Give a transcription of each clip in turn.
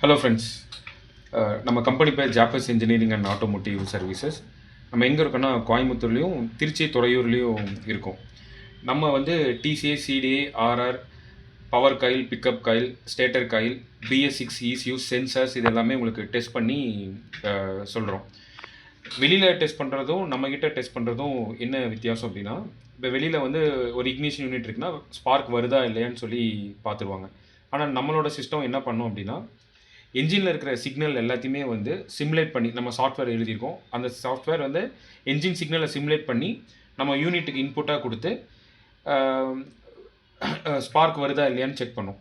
Hello friends uh, நம்ம company பேர் ஜாப்பஸ் இன்ஜினியரிங் அண்ட் ஆட்டோமோட்டிவ் சர்வீசஸ் நம்ம எங்கே இருக்கோன்னா கோயம்புத்தூர்லேயும் திருச்சி துறையூர்லேயும் இருக்கோம். நம்ம வந்து TCA CDA RR power coil pickup coil stator coil BS six ECUs sensors இது எல்லாமே உங்களுக்கு டெஸ்ட் பண்ணி uh, சொல்கிறோம் வெளியில் டெஸ்ட் பண்ணுறதும் நம்மக்கிட்ட டெஸ்ட் பண்ணுறதும் என்ன வித்தியாசம் அப்படின்னா இப்போ வெளியில் வந்து ஒரு இக்னிஷன் யூனிட் இருக்குன்னா ஸ்பார்க் வருதா இல்லையான்னு சொல்லி பார்த்துருவாங்க. ஆனால் நம்மளோட சிஸ்டம் என்ன பண்ணோம் அப்படின்னா என்ஜினில் இருக்கிற சிக்னல் எல்லாத்தையுமே வந்து சிமுலேட் பண்ணி நம்ம சாஃப்ட்வேர் எழுதியிருக்கோம். அந்த சாஃப்ட்வேர் வந்து என்ஜின் சிக்னலை சிமுலேட் பண்ணி நம்ம யூனிட்டுக்கு இன்புட்டாக கொடுத்து ஸ்பார்க் வருதா இல்லையான்னு செக் பண்ணும்.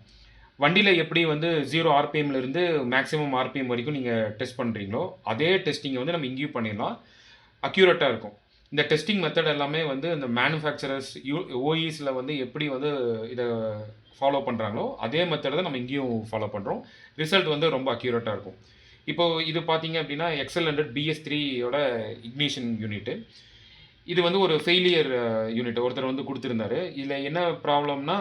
வண்டியில் எப்படி வந்து ஜீரோ ஆர்பிஎம்லேருந்து மேக்ஸிமம் ஆர்பிஎம் வரைக்கும் நீங்கள் டெஸ்ட் பண்ணுறீங்களோ அதே டெஸ்டிங்கை வந்து நம்ம இங்கேயும் பண்ணிடலாம். அக்யூரேட்டாக இருக்கும். இந்த டெஸ்டிங் மெத்தட் எல்லாமே வந்து இந்த மேனுஃபேக்சரர்ஸ் யூ ஓஇஸில் வந்து எப்படி வந்து இதை ஃபாலோ பண்ணுறாங்களோ அதே மெத்தடை தான் நம்ம இங்கேயும் ஃபாலோ பண்ணுறோம் ரிசல்ட் வந்து ரொம்ப அக்யூரேட்டாக இருக்கும். இப்போது இது பார்த்தீங்க அப்படின்னா எக்ஸல் ஹண்ட்ரட் பிஎஸ் த்ரீயோட இக்னிஷன் யூனிட்டு இது வந்து ஒரு ஃபெயிலியர் யூனிட் ஒருத்தர் வந்து கொடுத்துருந்தாரு. இதில் என்ன ப்ராப்ளம்னா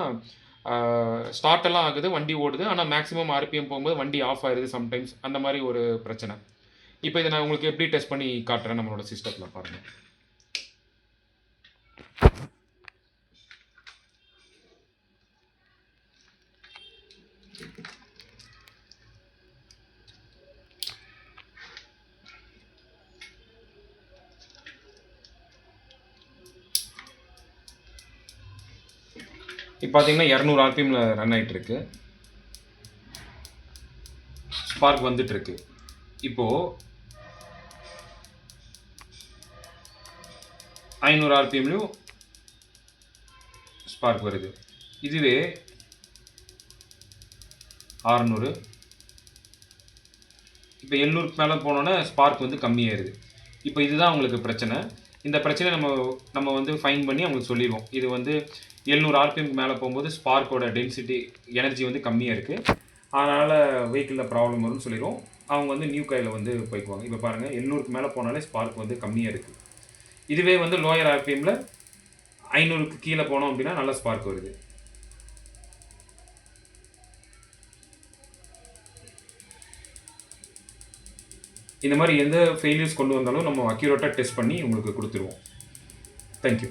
ஸ்டார்ட் எல்லாம் ஆகுது வண்டி ஓடுது. ஆனால் மேக்ஸிமம் ஆர்பிஎம் போகும்போது வண்டி ஆஃப் ஆயிடுது சம்டைம்ஸ் அந்த மாதிரி ஒரு பிரச்சனை. இப்போ இதை நான் உங்களுக்கு எப்படி டெஸ்ட் பண்ணி காட்டுறேன் நம்மளோட சிஸ்டத்தில் பாருங்கள் இப்போ பார்த்தீங்கன்னா இரநூறு ஆர்பிஎம்ல ரன் ஆகிட்டு இருக்கு ஸ்பார்க் வந்துட்டு இருக்கு இப்போ ஐநூறு ஆர்பிஎம்லையும் ஸ்பார்க் வருது. இதுவே ஆறுநூறு. இப்போ எழுநூறுக்கு மேலே போனோன்னே ஸ்பார்க் வந்து கம்மியாயிருது. இப்போ இதுதான் அவங்களுக்கு பிரச்சனை. இந்த பிரச்சனை நம்ம நம்ம வந்து ஃபைன் பண்ணி அவங்களுக்கு சொல்லிடுவோம் இது வந்து எழுநூறு ஆர்பிஎம்க்கு மேலே போகும்போது ஸ்பார்க்கோட டென்சிட்டி எனர்ஜி வந்து கம்மியாக இருக்குது அதனால் வெஹிக்கிளில் ப்ராப்ளம் வரும்னு சொல்லிடுவோம் அவங்க வந்து நியூ கையில் வந்து போய்க்குவாங்க. இப்போ பாருங்கள் எழுநூறுக்கு மேலே போனாலே ஸ்பார்க் வந்து கம்மியாக இருக்குது இதுவே வந்து லோயர் ஆர்பிஎம்மில் ஐநூறுக்கு கீழே போனோம் அப்படின்னா நல்ல ஸ்பார்க் வருது. இந்த மாதிரி எந்த ஃபெயிலியர்ஸ் கொண்டு வந்தாலும் நம்ம அக்யூரேட்டாக டெஸ்ட் பண்ணி உங்களுக்கு கொடுத்துருவோம். தேங்க்யூ